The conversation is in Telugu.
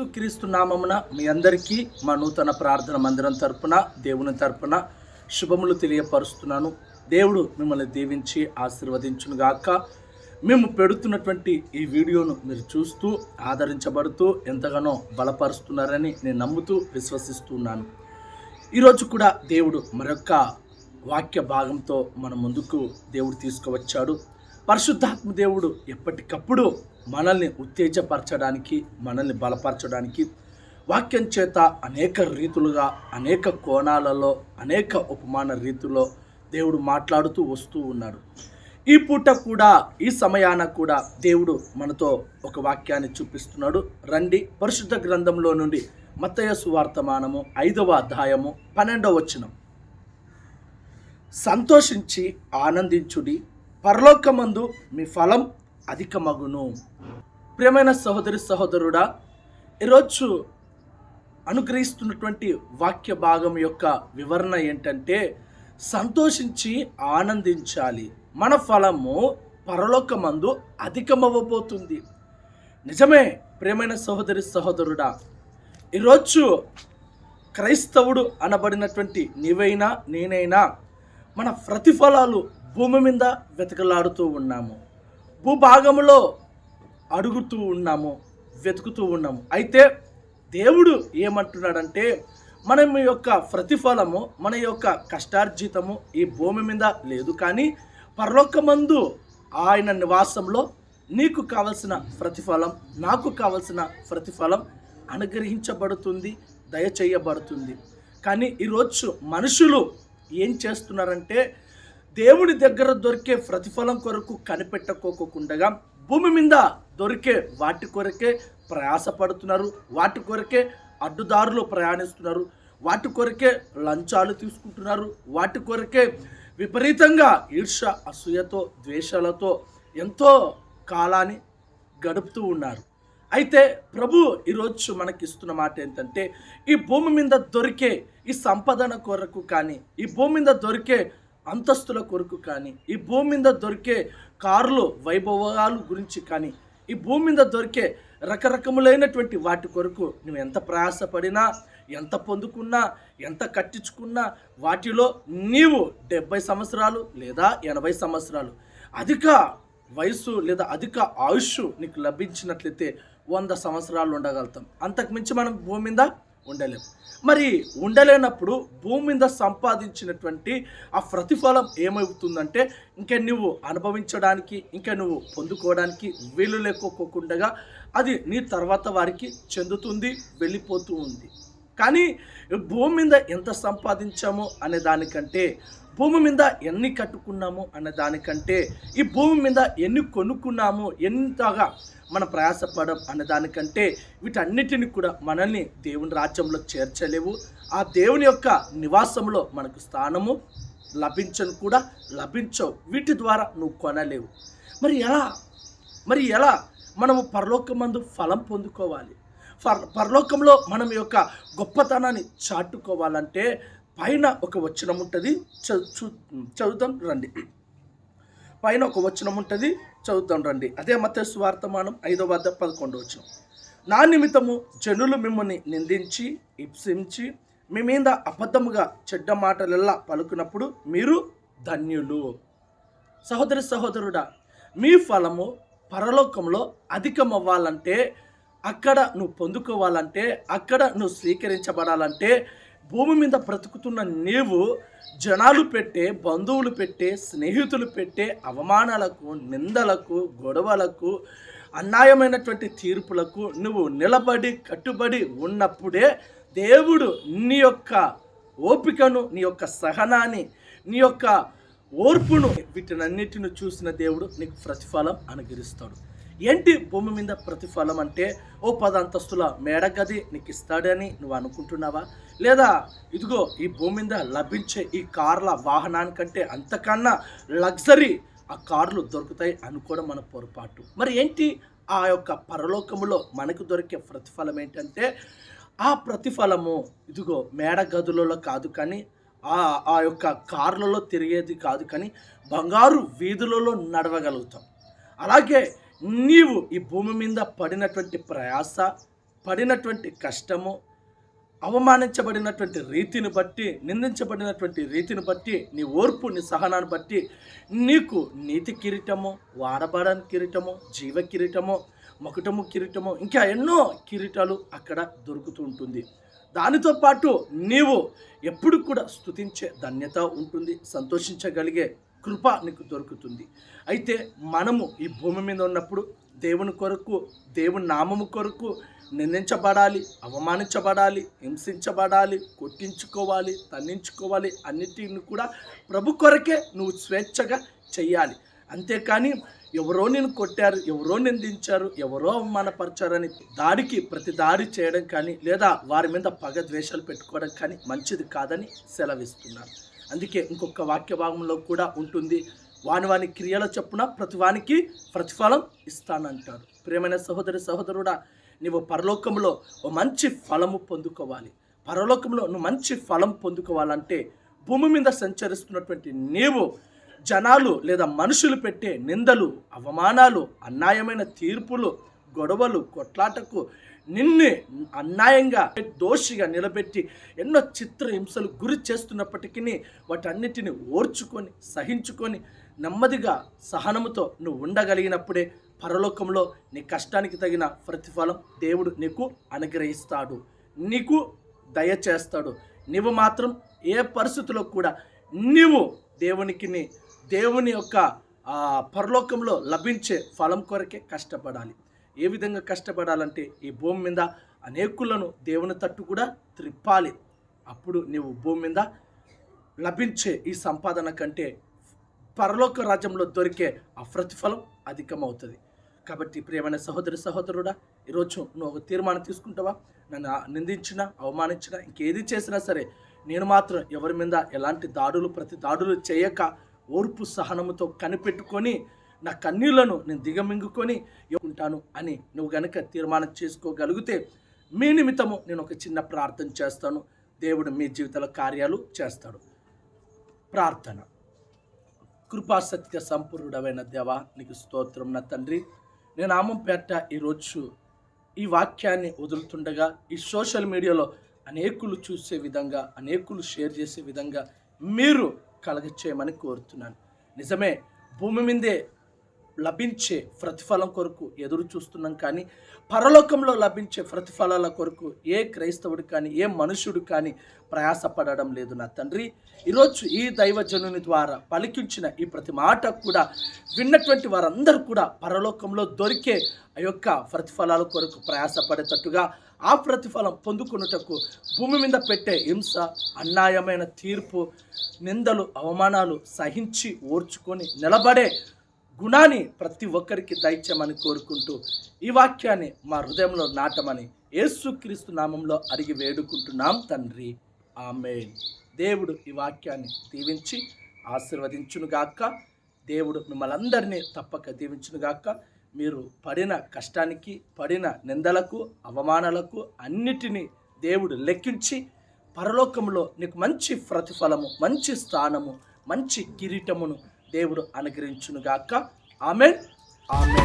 యేసు క్రీస్తు నామమున మీ అందరికీ మా నూతన ప్రార్థన మందిరం తరపున దేవుని తరపున శుభములు తెలియపరుస్తున్నాను. దేవుడు మిమ్మల్ని దీవించి ఆశీర్వదించును గాక. మేము పెడుతున్నటువంటి ఈ వీడియోను మీరు చూస్తూ ఆదరించబడుతూ ఎంతగానో బలపరుస్తున్నారని నేను నమ్ముతూ విశ్వసిస్తున్నాను ఈరోజు కూడా దేవుడు మరొక వాక్య భాగంతో మన ముందుకు దేవుడు తీసుకువచ్చాడు. పరిశుద్ధాత్మ దేవుడు ఎప్పటికప్పుడు మనల్ని ఉత్తేజపరచడానికి మనల్ని బలపరచడానికి వాక్యం చేత అనేక రీతులుగా అనేక కోణాలలో అనేక ఉపమాన రీతిలో దేవుడు మాట్లాడుతూ వస్తూ ఉన్నాడు ఈ పూట కూడా ఈ సమయాన కూడా దేవుడు మనతో ఒక వాక్యాన్ని చూపిస్తున్నాడు. రండి పరిశుద్ధ గ్రంథంలో నుండి మత్తయ సువార్తమానము ఐదవ అధ్యాయము పన్నెండవ వచనం. సంతోషించి ఆనందించుడి పరలోకమందు మీ ఫలం అధికమగును. ప్రియమైన సహోదరి సహోదరుడా ఈరోజు అనుగ్రహిస్తున్నటువంటి వాక్య భాగం యొక్క వివరణ ఏంటంటే సంతోషించి ఆనందించాలి. మన ఫలము పరలోకమందు అధికమవ్వబోతుంది. నిజమే ప్రియమైన సహోదరి సహోదరుడా ఈరోజు క్రైస్తవుడు అనబడినటువంటి నీవైనా నేనైనా మన ప్రతిఫలాలు భూమి మీద వెతకలాడుతూ ఉన్నాము. భూభాగంలో అడుగుతూ ఉన్నాము వెతుకుతూ ఉన్నాము. అయితే దేవుడు ఏమంటున్నాడంటే మనం యొక్క ప్రతిఫలము మన యొక్క కష్టార్జితము ఈ భూమి మీద లేదు. కానీ పరలోకమందు ఆయన నివాసంలో నీకు కావలసిన ప్రతిఫలం నాకు కావలసిన ప్రతిఫలం అనుగ్రహించబడుతుంది దయచేయబడుతుంది. కానీ ఈరోజు మనుషులు ఏం చేస్తున్నారంటే దేవుని దగ్గర దొరికే ప్రతిఫలం కొరకు కనిపెట్టుకోకుండా భూమి మీద దొరికే వాటి కొరకే ప్రయాసపడుతున్నారు వాటి కొరకే అడ్డుదారులు ప్రయాణిస్తున్నారు వాటి కొరకే లంచాలు తీసుకుంటున్నారు వాటి కొరకే విపరీతంగా ఈర్ష అసూయతో ద్వేషాలతో ఎంతో కాలాన్ని గడుపుతూ ఉన్నారు. అయితే ప్రభు ఈరోజు మనకి ఇస్తున్న మాట ఏంటంటే ఈ భూమి మీద దొరికే ఈ సంపదన కొరకు కానీ ఈ భూమి మీద దొరికే అంతస్తుల కొరకు కానీ ఈ భూమి మీద దొరికే కార్లు వైభవాలు గురించి కానీ ఈ భూమి మీద దొరికే రకరకములైనటువంటి వాటి కొరకు నువ్వు ఎంత ప్రయాసపడినా ఎంత పొందుకున్నా ఎంత కట్టించుకున్నా వాటిలో నీవు డెబ్బై సంవత్సరాలు లేదా ఎనభై సంవత్సరాలు అధిక వయసు లేదా అధిక ఆయుష్ నీకు లభించినట్లయితే వంద సంవత్సరాలు ఉండగలుగుతాం. అంతకు మించి మనం భూమి మీద ఉండలేము. మరి ఉండలేనప్పుడు భూమి మీద సంపాదించినటువంటి ఆ ప్రతిఫలం ఏమవుతుందంటే ఇంకా నువ్వు అనుభవించడానికి ఇంకా నువ్వు పొందుకోవడానికి వీలు లేకపోకుండా అది నీ తర్వాత వారికి చెందుతుంది వెళ్ళిపోతూ ఉంది. కానీ భూమి మీద ఎంత సంపాదించాము అనే దానికంటే భూమి మీద ఎన్ని కట్టుకున్నాము అనే దానికంటే ఈ భూమి మీద ఎన్ని కొనుక్కున్నాము ఎంతగా మనం ప్రయాసపడం అనే దానికంటే వీటన్నిటిని కూడా మనల్ని దేవుని రాజ్యంలో చేర్చలేవు. ఆ దేవుని యొక్క నివాసంలో మనకు స్థానము లభించను కూడా లభించవు. వీటి ద్వారా నువ్వు కొనలేవు. మరి ఎలా? మరి ఎలా మనము పరలోకమందు ఫలం పొందుకోవాలి? పరలోకంలో మనం యొక్క గొప్పతనాన్ని చాటుకోవాలంటే పైన ఒక వచనం ఉంటుంది. చూ చదువుతాం రండి. పైన ఒక వచనం ఉంటుంది చదువుతాం రండి. అదే మత స్వార్థమానం ఐదో వద్ద పదకొండు వచనం. నా నిమిత్తము జనులు మిమ్మల్ని నిందించి హింసించి మీ మీద అబద్ధముగా చెడ్డ మాటలెల్లా పలుకున్నప్పుడు మీరు ధన్యులు. సహోదరి సహోదరుడా మీ ఫలము పరలోకంలో అధికమవ్వాలంటే అక్కడ నువ్వు పొందుకోవాలంటే అక్కడ నువ్వు స్వీకరించబడాలంటే భూమి మీద బ్రతుకుతున్న నీవు జనాలు పెట్టే బంధువులు పెట్టే స్నేహితులు పెట్టే అవమానాలకు నిందలకు గొడవలకు అన్యాయమైనటువంటి తీర్పులకు నువ్వు నిలబడి కట్టుబడి ఉన్నప్పుడే దేవుడు నీ యొక్క ఓపికను నీ యొక్క సహనాన్ని నీ యొక్క ఓర్పును వీటినన్నిటిని చూసిన దేవుడు నీకు ప్రతిఫలం అనుగ్రహిస్తాడు. ఏంటి భూమి మీద ప్రతిఫలం అంటే ఓ పద అంతస్తుల మేడగది నీకు ఇస్తాడని నువ్వు అనుకుంటున్నావా? లేదా ఇదిగో ఈ భూమి మీద లభించే ఈ కార్ల వాహనానికంటే అంతకన్నా లగ్జరీ ఆ కార్లు దొరుకుతాయి అనుకోవడం మన పొరపాటు. మరి ఏంటి ఆ యొక్క పరలోకములో మనకు దొరికే ప్రతిఫలం ఏంటంటే ఆ ప్రతిఫలము ఇదిగో మేడ గదులలో కాదు కానీ ఆ ఆ యొక్క కార్లలో తిరిగేది కాదు కానీ బంగారు వీధులలో నడవగలుగుతాం. అలాగే నీవు ఈ భూమి మీద పడినటువంటి ప్రయాస పడినటువంటి కష్టము అవమానించబడినటువంటి రీతిని బట్టి నిందించబడినటువంటి రీతిని బట్టి నీ ఓర్పు నీ సహనాన్ని బట్టి నీకు నీతి కిరీటము వాడబాడని కిరీటము జీవ కిరీటము మకుటము కిరీటము ఇంకా ఎన్నో కిరీటాలు అక్కడ దొరుకుతూ ఉంటుంది. దానితో పాటు నీవు ఎప్పుడు కూడా స్తుతించే ధన్యత ఉంటుంది సంతోషించగలిగే కృప నీకు దొరుకుతుంది. అయితే మనము ఈ భూమి మీద ఉన్నప్పుడు దేవుని కొరకు దేవుని నామము కొరకు నిందించబడాలి అవమానించబడాలి హింసించబడాలి కొట్టించుకోవాలి తన్నించుకోవాలి అన్నిటిని కూడా ప్రభు కొరకే నువ్వు స్వేచ్ఛగా చెయ్యాలి. అంతేకాని ఎవరో నేను కొట్టారు ఎవరో నిందించారు ఎవరో అవమానపరిచారని దాడికి ప్రతి దాడి చేయడం కానీ లేదా వారి మీద పగ ద్వేషాలు పెట్టుకోవడం కానీ మంచిది కాదని సెలవిస్తున్నారు. అందుకే ఇంకొక వాక్య భాగంలో కూడా ఉంటుంది. వాని వాని క్రియల చొప్పున ప్రతివానికి ప్రతిఫలం ఇస్తానంటారు. ప్రియమైన సహోదరి సహోదరుడా నీవు పరలోకంలో ఓ మంచి ఫలము పొందుకోవాలి. పరలోకంలో నువ్వు మంచి ఫలం పొందుకోవాలంటే భూమి మీద సంచరిస్తున్నటువంటి నీవు జనాలు లేదా మనుషులు పెట్టే నిందలు అవమానాలు అన్యాయమైన తీర్పులు గొడవలు కొట్లాటకు నిన్నే అన్యాయంగా దోషిగా నిలబెట్టి ఎన్నో చిత్ర హింసలు గురి చేస్తున్నప్పటికీ వాటన్నిటిని ఓర్చుకొని సహించుకొని నెమ్మదిగా సహనముతో నువ్వు ఉండగలిగినప్పుడే పరలోకంలో నీ కష్టానికి తగిన ప్రతిఫలం దేవుడు నీకు అనుగ్రహిస్తాడు. నీకు దయచేస్తాడు నీవు మాత్రం ఏ పరిస్థితిలో కూడా నీవు దేవునికి దేవుని యొక్క పరలోకంలో లభించే ఫలం కొరకే కష్టపడాలి. ఏ విధంగా కష్టపడాలంటే ఈ భూమి మీద అనేకులను దేవుని తట్టు కూడా త్రిప్పాలి. అప్పుడు నీవు భూమి మీద లభించే ఈ సంపాదన కంటే పరలోక రాజ్యంలో దొరికే ఆ ప్రతిఫలం అధికమవుతుంది. కాబట్టి ప్రియమైన సహోదరి సహోదరుడా ఈరోజు నువ్వు ఒక తీర్మానం తీసుకుంటావా? నన్ను ఆ- నిందించినా అవమానించినా ఇంకేది చేసినా సరే నేను మాత్రం ఎవరి మీద ఎలాంటి దాడులు ప్రతి దాడులు చేయక ఓర్పు సహనముతో కనిపెట్టుకొని నా కన్నీళ్ళను నేను దిగమింగుకొని ఉంటాను అని నువ్వు గనుక తీర్మానం చేసుకోగలిగితే మీ నిమిత్తము నేను ఒక చిన్న ప్రార్థన చేస్తాను. దేవుడు మీ జీవితాల కార్యాలు చేస్తాడు. ప్రార్థన. కృపాసత్య సంపూర్ణుడమైన దేవా నీకు స్తోత్రం నా తండ్రి. నేను ఆమంపేట పేట ఈరోజు ఈ వాక్యాన్ని వదులుతుండగా ఈ సోషల్ మీడియాలో అనేకులు చూసే విధంగా అనేకులు షేర్ చేసే విధంగా మీరు కలగచేయమని కోరుతున్నాను. నిజమే భూమి మీదే లభించే ప్రతిఫలం కొరకు ఎదురు చూస్తున్నాం కానీ పరలోకంలో లభించే ప్రతిఫలాల కొరకు ఏ క్రైస్తవుడు కానీ ఏ మనుషుడు కానీ ప్రయాసపడడం లేదు నా తండ్రి. ఈరోజు ఈ దైవజనుని ద్వారా పలికించిన ఈ ప్రతి మాట కూడా విన్నటువంటి వారందరూ కూడా పరలోకంలో దొరికే ఆ యొక్క ప్రతిఫలాల కొరకు ప్రయాసపడేటట్టుగా ఆ ప్రతిఫలం పొందుకున్నటకు భూమి మీద పెట్టే హింస అన్యాయమైన తీర్పు నిందలు అవమానాలు సహించి ఓర్చుకొని నిలబడే గుణాన్ని ప్రతి ఒక్కరికి దయచేయమని కోరుకుంటూ ఈ వాక్యాన్ని మా హృదయంలో నాటమని యేసుక్రీస్తు నామంలో అడిగి వేడుకుంటున్నాం తండ్రి. ఆమె దేవుడు ఈ వాక్యాన్ని దీవించి ఆశీర్వదించునుగాక. దేవుడు మిమ్మల్ని అందరినీ తప్పక దీవించునుగాక. మీరు పడిన కష్టానికి పడిన నిందలకు అవమానాలకు అన్నిటినీ దేవుడు లెక్కించి పరలోకంలో నీకు మంచి ప్రతిఫలము మంచి స్థానము మంచి కిరీటమును దేవుడు అనుగ్రహించునుగాక. ఆమె ఆమె